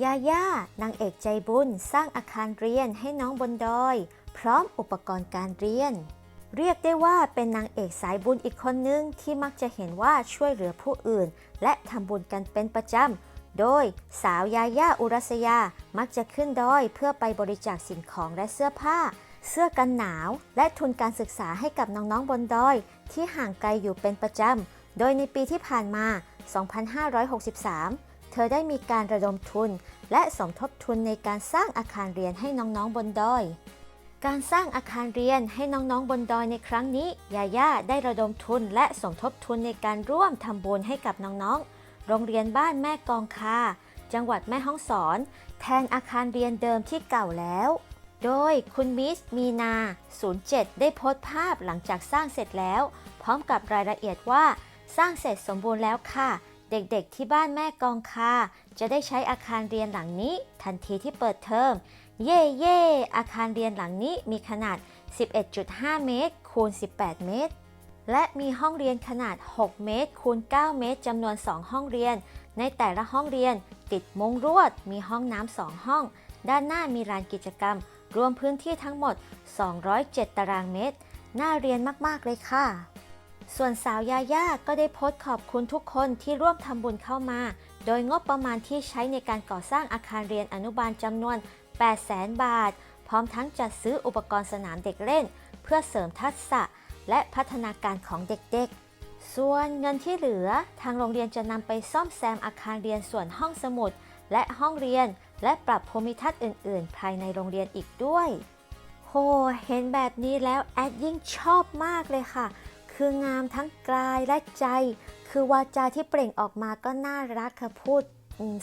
ยาย่านางเอกใจบุญสร้างอาคารเรียนให้น้องบนดอย พร้อมอุปกรณ์การเรียน เรียกได้ว่าเป็นนางเอกสายบุญอีกคนนึงที่มักจะเห็นว่าช่วยเหลือผู้อื่น และทำบุญกันเป็นประจำ โดยสาวยาย่าอุรัสยา มักจะขึ้นดอยเพื่อไปบริจาคสิ่งของและเสื้อผ้า เสื้อกันหนาว และทุนการศึกษาให้กับน้องๆบนดอย ที่ห่างไกลอยู่เป็นประจำ โดยในปีที่ผ่านมา 2563 เธอได้มีการระดมทุน และสมทบทุนในการสร้างอาคารเรียนให้น้องๆบนดอย การสร้างอาคารเรียนให้น้องๆบนดอยในครั้งนี้ ยาย่าได้ระดมทุนและสมทบทุนในการร่วมทำบุญให้กับน้องๆ โรงเรียนบ้านแม่กองคา จังหวัดแม่ฮ่องสอน แทนอาคารเรียนเดิมที่เก่าแล้ว โดยคุณมิสมีนา 07 ได้โพสต์ภาพหลังจากสร้างเสร็จแล้ว พร้อมกับรายละเอียดว่า สร้างเสร็จสมบูรณ์แล้วค่ะ เด็กๆที่บ้านแม่กองคา จะได้ใช้อาคารเรียนหลังนี้ ทันทีที่เปิดเทอม เย่เย่อาคารเรียนหลังนี้มีขนาด 11.5 เมตร คูณ 18 เมตร และมีห้องเรียนขนาด 6 เมตร คูณ 9 เมตรจำนวน 2 ห้องเรียน ในแต่ละห้องเรียน ติดมุ้งรวด มีห้องน้ำ2ห้อง ด้านหน้ามีลานกิจกรรม รวมพื้นที่ทั้งหมด 207 ตารางเมตร น่าเรียนมากๆเลยค่ะ ส่วนสาวยาย่าก็ได้โพสต์ขอบคุณทุกคนที่ร่วมทำบุญเข้ามา โดยงบประมาณที่ใช้ในการก่อสร้างอาคารเรียนอนุบาลจำนวน 800,000 บาท พร้อมทั้งจัดซื้ออุปกรณ์สนามเด็กเล่น เพื่อเสริมทักษะและพัฒนาการของเด็กๆ ส่วนเงินที่เหลือทางโรงเรียนจะนำไปซ่อมแซมอาคารเรียนส่วนห้องสมุด และห้องเรียน และปรับภูมิทัศน์อื่น ๆ ภายในโรงเรียนอีกด้วยโหเห็นแบบนี้แล้วแอดยิ่งชอบมากเลยค่ะ คืองามทั้งกายและใจ คือวาจาที่เปล่งออกมาก็น่ารักค่ะพูด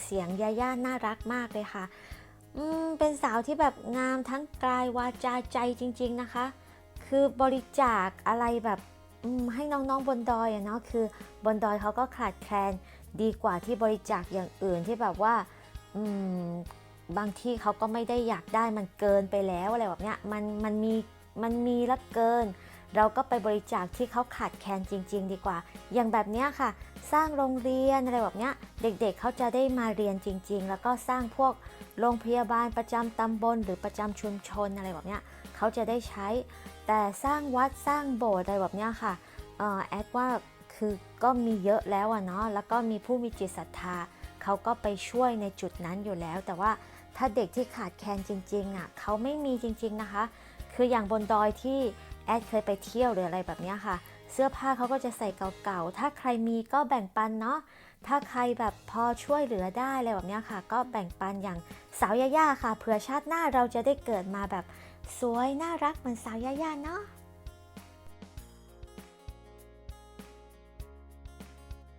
เสียงยาย่าน่ารักมากเลยค่ะอืมเป็นสาวที่แบบงามทั้งกายวาจาใจจริง ๆนะคะ คือบริจาคอะไรแบบให้น้องๆบนดอยอะเนาะคือบนดอยเขาก็ขาดแคลนดีกว่าที่บริจาคอย่างอื่นที่แบบว่าบางที่เขาก็ไม่ได้อยากได้มันเกินไปแล้วอะไรแบบเนี้ยมันมันมีมันมีละเกิน เราก็ไปบริจาคที่เขาขาดแคลนจริง ๆ ดีกว่า อย่างแบบนี้ค่ะ สร้างโรงเรียนอะไรแบบเนี้ยเด็กๆเเขาจะได้มาเรียนจริง ๆ แล้วก็สร้างพวกโรงพยาบาลประจำตำบล หรือประจำชุมชนอะไรแบบเนี้ยเขาจะได้ใช้ แต่สร้างวัดสร้างโบสถ์อะไรแบบเนี้ยค่ะเออแอดว่าคือก็มีเยอะแล้วอะเนาะแล้วก็มีผู้มีจิตศรัทธาเขาก็ไปช่วยในจุดนั้นอยู่แล้ว แต่ว่าถ้าเด็กที่ขาดแคลนจริงๆอะเขาไม่มีจริง ๆนะคะ คืออย่างบนดอยที่ แอดเคยไปเที่ยวหรืออะไรแบบนี้ค่ะ เสื้อผ้าเขาก็จะใส่เก่าๆ ถ้าใครมีก็แบ่งปันเนาะ ถ้าใครแบบพอช่วยเหลือได้อะไรแบบนี้ค่ะ ก็แบ่งปันอย่างสาวยาย่าค่ะ เผื่อชาติหน้าเราจะได้เกิดมาแบบสวยน่ารักเหมือนสาวยาย่าเนาะ